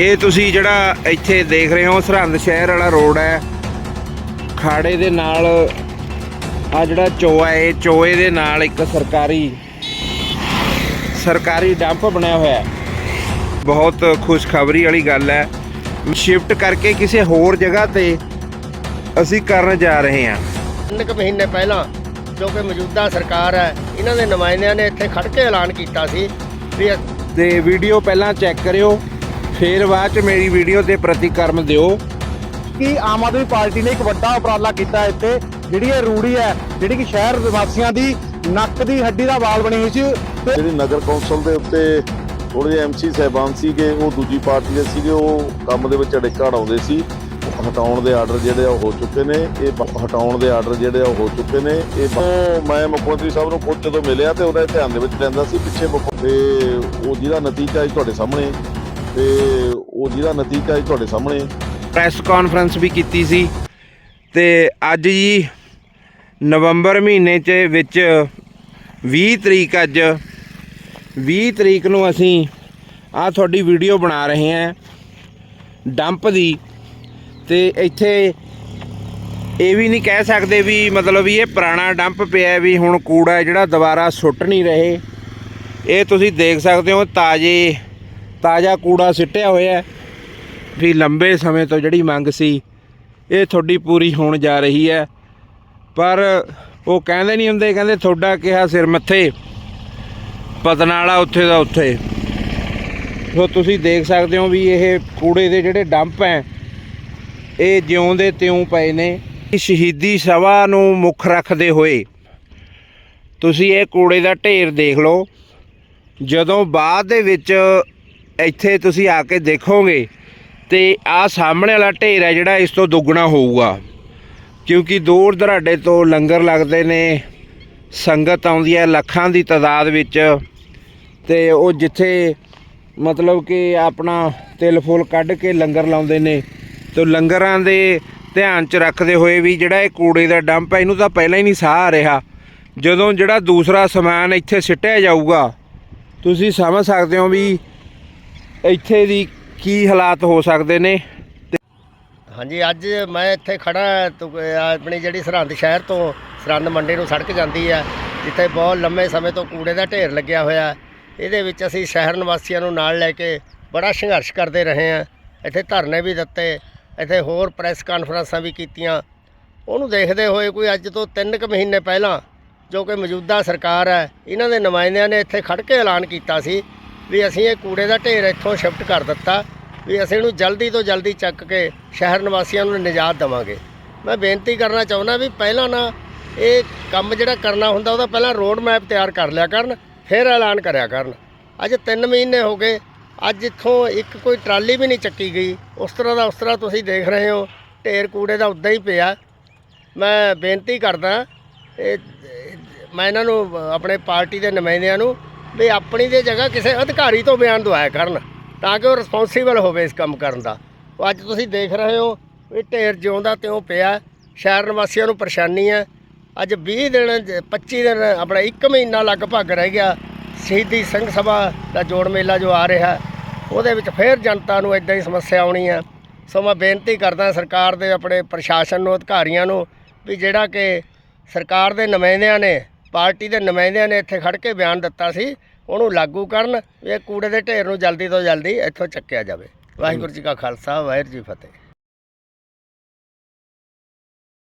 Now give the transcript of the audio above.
ਇਹ ਤੁਸੀਂ ਜਿਹੜਾ ਇੱਥੇ ਦੇਖ ਰਹੇ ਹੋ ਸਰਹੰਦ ਸ਼ਹਿਰ ਵਾਲਾ ਰੋਡ ਹੈ। ਖਾੜੇ ਦੇ ਨਾਲ ਆ ਜਿਹੜਾ ਚੋਆ ਹੈ ਚੋਏ ਦੇ ਨਾਲ ਇੱਕ ਸਰਕਾਰੀ ਸਰਕਾਰੀ ਡੰਪ ਬਣਿਆ ਹੋਇਆ ਹੈ। ਬਹੁਤ ਖੁਸ਼ਖਬਰੀ ਵਾਲੀ ਗੱਲ ਹੈ। ਸ਼ਿਫਟ ਕਰਕੇ ਕਿਸੇ ਹੋਰ ਜਗ੍ਹਾ ਤੇ ਅਸੀਂ ਕਰਨ ਜਾ ਰਹੇ ਹਾਂ। ਤਿੰਨ ਕੁ ਮਹੀਨੇ ਪਹਿਲਾਂ ਜੋ ਕਿ ਮੌਜੂਦਾ ਸਰਕਾਰ ਹੈ ਇਹਨਾਂ ਦੇ ਨੁਮਾਇੰਦਿਆਂ ਨੇ ਇੱਥੇ ਖੜ ਕੇ ਐਲਾਨ ਕੀਤਾ ਸੀ ਵੀ ਤੇ ਵੀਡੀਓ ਪਹਿਲਾਂ ਚੈੱਕ ਕਰਿਓ। ਫਿਰ ਬਾਅਦ ਚ ਮੇਰੀ ਵੀਡੀਓ ਤੇ ਪ੍ਰਤੀਕਰਮ ਦਿਓ। ਕਿ ਆਮ ਆਦਮੀ ਪਾਰਟੀ ਨੇ ਇੱਕ ਵੱਡਾ ਉਪਰਾਲਾ ਕੀਤਾ ਇੱਥੇ ਜਿਹੜੀ ਇਹ ਰੂੜੀ ਹੈ ਜਿਹੜੀ ਕਿ ਸ਼ਹਿਰ ਵਾਸੀਆਂ ਦੀ ਨੱਕ ਦੀ ਹੱਡੀ ਦਾ ਵਾਲ ਬਣੀ ਹੋਈ ਸੀ ਤੇ ਜਿਹੜੀ ਨਗਰ ਕੌਂਸਲ ਦੇ ਉੱਤੇ ਥੋੜੇ ਜਿਹੇ ਐਮਸੀ ਸਹਿਬਾਨ ਸੀਗੇ ਉਹ ਦੂਜੀ ਪਾਰਟੀ ਦੇ ਸੀਗੇ ਉਹ ਕੰਮ ਦੇ ਵਿੱਚ ਅੜਿੱਕਾ ਅੜਾਉਂਦੇ ਸੀ। ਉਹ ਹਟਾਉਣ ਦੇ ਆਰਡਰ ਜਿਹੜੇ ਆ ਉਹ ਹੋ ਚੁੱਕੇ ਨੇ ਇਹ ਹਟਾਉਣ ਦੇ ਆਰਡਰ ਜਿਹੜੇ ਆ ਹੋ ਚੁੱਕੇ ਨੇ ਇਹ ਮੈਂ ਮੁੱਖ ਮੰਤਰੀ ਸਾਹਿਬ ਨੂੰ ਖੁਦ ਜਦੋਂ ਮਿਲਿਆ ਤੇ ਉਹਨਾਂ ਦੇ ਧਿਆਨ ਦੇ ਵਿੱਚ ਲੈਂਦਾ ਸੀ ਪਿੱਛੇ ਮੁੱਖ ਤੇ ਉਹ ਜਿਹਦਾ ਨਤੀਜਾ ਤੁਹਾਡੇ ਸਾਹਮਣੇ ਤੇ ਉਹ ਜਿਹਦਾ ਨਤੀਜਾ ਅੱਜ ਤੁਹਾਡੇ ਸਾਹਮਣੇ ਪ੍ਰੈਸ ਕਾਨਫਰੰਸ ਵੀ ਕੀਤੀ ਸੀ। ਤੇ ਅੱਜ ਜੀ ਨਵੰਬਰ ਮਹੀਨੇ ਚ ਵਿੱਚ 20 ਤਰੀਕ ਅੱਜ 20 ਤਰੀਕ ਨੂੰ ਅਸੀਂ ਆ ਤੁਹਾਡੀ ਵੀਡੀਓ ਬਣਾ ਰਹੇ ਹਾਂ ਡੰਪ ਦੀ। ਤੇ ਇੱਥੇ ਇਹ ਵੀ ਨਹੀਂ ਕਹਿ ਸਕਦੇ ਵੀ ਮਤਲਬ ਵੀ ਇਹ ਪੁਰਾਣਾ ਡੰਪ ਪਿਆ ਹੈ ਵੀ ਹੁਣ ਕੂੜਾ ਜਿਹੜਾ ਦੁਬਾਰਾ ਸੁੱਟ ਨਹੀਂ ਰਹੇ। ਇਹ ਤੁਸੀਂ ਦੇਖ ਸਕਦੇ ਹੋ ਤਾਜ਼ੇ ਤਾਜ਼ਾ ਕੂੜਾ ਸਿੱਟਿਆ ਹੋਇਆ ਵੀ ਲੰਬੇ ਸਮੇਂ ਤੋਂ ਜਿਹੜੀ ਮੰਗ ਸੀ, ਇਹ ਤੁਹਾਡੀ ਪੂਰੀ ਹੋਣ ਜਾ ਰਹੀ ਹੈ। ਪਰ ਉਹ ਕਹਿੰਦੇ ਨਹੀਂ ਹੁੰਦੇ, ਕਹਿੰਦੇ ਤੁਹਾਡਾ ਕਿਹਾ ਸਿਰ ਮੱਥੇ, ਪਤਨਾਲਾ ਉੱਥੇ ਦਾ ਉੱਥੇ। ਸੋ ਤੁਸੀਂ ਦੇਖ ਸਕਦੇ ਹੋ ਵੀ ਇਹ ਕੂੜੇ ਦੇ ਜਿਹੜੇ ਡੰਪ ਹੈ, ਇਹ ਜਿਉਂ ਦੇ ਤਿਉਂ ਪਏ ਨੇ। ਸ਼ਹੀਦੀ ਸਭਾ ਨੂੰ ਮੁੱਖ ਰੱਖਦੇ ਹੋਏ ਤੁਸੀਂ ਇਹ ਕੂੜੇ ਦਾ ਢੇਰ ਦੇਖ ਲਓ। ਜਦੋਂ ਬਾਅਦ ਦੇ ਵਿੱਚ ਇੱਥੇ ਤੁਸੀਂ ਆ ਕੇ ਦੇਖੋਗੇ ਤੇ ਆ ਸਾਹਮਣੇ ਵਾਲਾ ਢੇਰ ਹੈ ਜਿਹੜਾ ਇਸ ਤੋਂ ਦੁੱਗਣਾ ਹੋਊਗਾ। ਕਿਉਂਕਿ ਦੂਰ ਦਰਾਡੇ ਤੋਂ ਲੰਗਰ ਲੱਗਦੇ ਨੇ, ਸੰਗਤ ਆਉਂਦੀ ਹੈ ਲੱਖਾਂ ਦੀ ਤਾਦਾਦ ਵਿੱਚ। ਤੇ ਉਹ ਜਿੱਥੇ ਮਤਲਬ ਕਿ ਆਪਣਾ ਤਿਲ ਫੁੱਲ ਕੱਢ ਕੇ ਲੰਗਰ ਲਾਉਂਦੇ ਨੇ, ਤੇ ਲੰਗਰਾਂ ਦੇ ਧਿਆਨ 'ਚ ਰੱਖਦੇ ਹੋਏ ਵੀ ਜਿਹੜਾ ਇਹ ਕੂੜੇ ਦਾ ਡੰਪ ਹੈ, ਇਹਨੂੰ ਤਾਂ ਪਹਿਲਾਂ ਹੀ ਨਹੀਂ ਸਾਹ ਆ ਰਿਹਾ। ਜਦੋਂ ਜਿਹੜਾ ਦੂਸਰਾ ਸਮਾਨ ਇੱਥੇ ਸਿੱਟਿਆ ਜਾਊਗਾ, ਤੁਸੀਂ ਸਮਝ ਸਕਦੇ ਹੋ ਵੀ ਇੱਥੇ ਦੀ ਕੀ ਹਾਲਾਤ ਹੋ ਸਕਦੇ ਨੇ? ਹਾਂਜੀ, ਅੱਜ ਮੈਂ ਇੱਥੇ ਖੜਾ ਤੁ- ਆਪਣੀ ਜਿਹੜੀ ਸਰਹੰਦ ਸ਼ਹਿਰ ਤੋਂ ਸਰਹੰਦ ਮੰਡੀ ਨੂੰ ਸੜਕ ਜਾਂਦੀ ਹੈ ਜਿੱਥੇ ਬਹੁਤ ਲੰਮੇ ਸਮੇਂ ਤੋਂ ਕੂੜੇ ਦਾ ਢੇਰ ਲੱਗਿਆ ਹੋਇਆ। ਇਹਦੇ ਵਿੱਚ ਅਸੀਂ ਸ਼ਹਿਰ ਨਿਵਾਸੀਆਂ ਨੂੰ ਨਾਲ ਲੈ ਕੇ ਬੜਾ ਸੰਘਰਸ਼ ਕਰਦੇ ਰਹੇ ਹਾਂ। ਇੱਥੇ ਧਰਨੇ ਵੀ ਦਿੱਤੇ, ਇੱਥੇ ਹੋਰ ਪ੍ਰੈਸ ਕਾਨਫਰੰਸਾਂ ਵੀ ਕੀਤੀਆਂ। ਉਹਨੂੰ ਦੇਖਦੇ ਹੋਏ ਕੋਈ ਅੱਜ ਤੋਂ 3 ਕੁ ਮਹੀਨੇ ਪਹਿਲਾਂ ਜੋ ਕਿ ਮੌਜੂਦਾ ਸਰਕਾਰ ਹੈ, ਇਹਨਾਂ ਦੇ ਨੁਮਾਇੰਦਿਆਂ ਨੇ ਇੱਥੇ ਖੜ ਕੇ ਐਲਾਨ ਕੀਤਾ ਸੀ ਵੀ ਅਸੀਂ ਇਹ ਕੂੜੇ ਦਾ ਢੇਰ ਇੱਥੋਂ ਸ਼ਿਫਟ ਕਰ ਦਿੱਤਾ ਵੀ ਅਸੀਂ ਇਹਨੂੰ ਜਲਦੀ ਤੋਂ ਜਲਦੀ ਚੱਕ ਕੇ ਸ਼ਹਿਰ ਨਿਵਾਸੀਆਂ ਨੂੰ ਨਿਜਾਤ ਦੇਵਾਂਗੇ। ਮੈਂ ਬੇਨਤੀ ਕਰਨਾ ਚਾਹੁੰਦਾ ਵੀ ਪਹਿਲਾਂ ਨਾ ਇਹ ਕੰਮ ਜਿਹੜਾ ਕਰਨਾ ਹੁੰਦਾ ਉਹਦਾ ਪਹਿਲਾਂ ਰੋਡ ਮੈਪ ਤਿਆਰ ਕਰ ਲਿਆ ਕਰਨ, ਫਿਰ ਐਲਾਨ ਕਰਿਆ ਕਰਨ। ਅੱਜ 3 ਮਹੀਨੇ ਹੋ ਗਏ, ਅੱਜ ਇੱਥੋਂ ਇੱਕ ਕੋਈ ਟਰਾਲੀ ਵੀ ਨਹੀਂ ਚੱਕੀ ਗਈ। ਉਸ ਤਰ੍ਹਾਂ ਦਾ ਉਸ ਤਰ੍ਹਾਂ ਤੁਸੀਂ ਦੇਖ ਰਹੇ ਹੋ, ਢੇਰ ਕੂੜੇ ਦਾ ਉੱਦਾਂ ਹੀ ਪਿਆ। ਮੈਂ ਬੇਨਤੀ ਕਰਦਾ, ਇਹ ਮੈਂ ਇਹਨਾਂ ਨੂੰ ਆਪਣੇ ਪਾਰਟੀ ਦੇ ਨੁਮਾਇੰਦਿਆਂ ਨੂੰ ਵੀ ਆਪਣੀ ਦੀ ਜਗ੍ਹਾ ਕਿਸੇ ਅਧਿਕਾਰੀ ਤੋਂ ਬਿਆਨ ਦਵਾਇਆ ਕਰਨ, ਤਾਂ ਕਿ ਉਹ ਰਿਸਪੌਂਸੀਬਲ ਹੋਵੇ ਇਸ ਕੰਮ ਕਰਨ ਦਾ। ਅੱਜ ਤੁਸੀਂ ਦੇਖ ਰਹੇ ਹੋ ਵੀ ਢੇਰ ਜਿਉਂਦਾ ਤਿਉਂ ਪਿਆ, ਸ਼ਹਿਰ ਨਿਵਾਸੀਆਂ ਨੂੰ ਪਰੇਸ਼ਾਨੀ ਹੈ। ਅੱਜ 20 ਦਿਨ ਜ- 25 ਦਿਨ, ਆਪਣਾ 1 ਮਹੀਨਾ ਲਗਭਗ ਰਹਿ ਗਿਆ। ਸ਼ਹੀਦੀ ਸਿੰਘ ਸਭਾ ਦਾ ਜੋੜ ਮੇਲਾ ਜੋ ਆ ਰਿਹਾ, ਉਹਦੇ ਵਿੱਚ ਫੇਰ ਜਨਤਾ ਨੂੰ ਇਦਾਂ ਹੀ ਸਮੱਸਿਆ ਆਉਣੀ ਹੈ। ਸੋ ਮੈਂ ਬੇਨਤੀ ਕਰਦਾ ਸਰਕਾਰ ਦੇ ਆਪਣੇ ਪ੍ਰਸ਼ਾਸਨ ਨੂੰ, ਅਧਿਕਾਰੀਆਂ ਨੂੰ, ਵੀ ਜਿਹੜਾ ਕਿ ਸਰਕਾਰ ਦੇ ਨੁਮਾਇੰਦਿਆਂ ਨੇ ਪਾਰਟੀ ਦੇ ਨੁਮਾਇੰਦਿਆਂ ਨੇ ਇੱਥੇ ਖੜ ਕੇ ਬਿਆਨ ਦਿੱਤਾ ਸੀ, ਉਹਨੂੰ ਲਾਗੂ ਕਰਨ ਵੀ ਇਹ ਕੂੜੇ ਦੇ ਢੇਰ ਨੂੰ ਜਲਦੀ ਤੋਂ ਜਲਦੀ ਇੱਥੋਂ ਚੱਕਿਆ ਜਾਵੇ। ਵਾਹਿਗੁਰੂ ਜੀ ਕਾ ਖਾਲਸਾ, ਵਾਹਿਗੁਰੂ ਜੀ ਫਤਿਹ।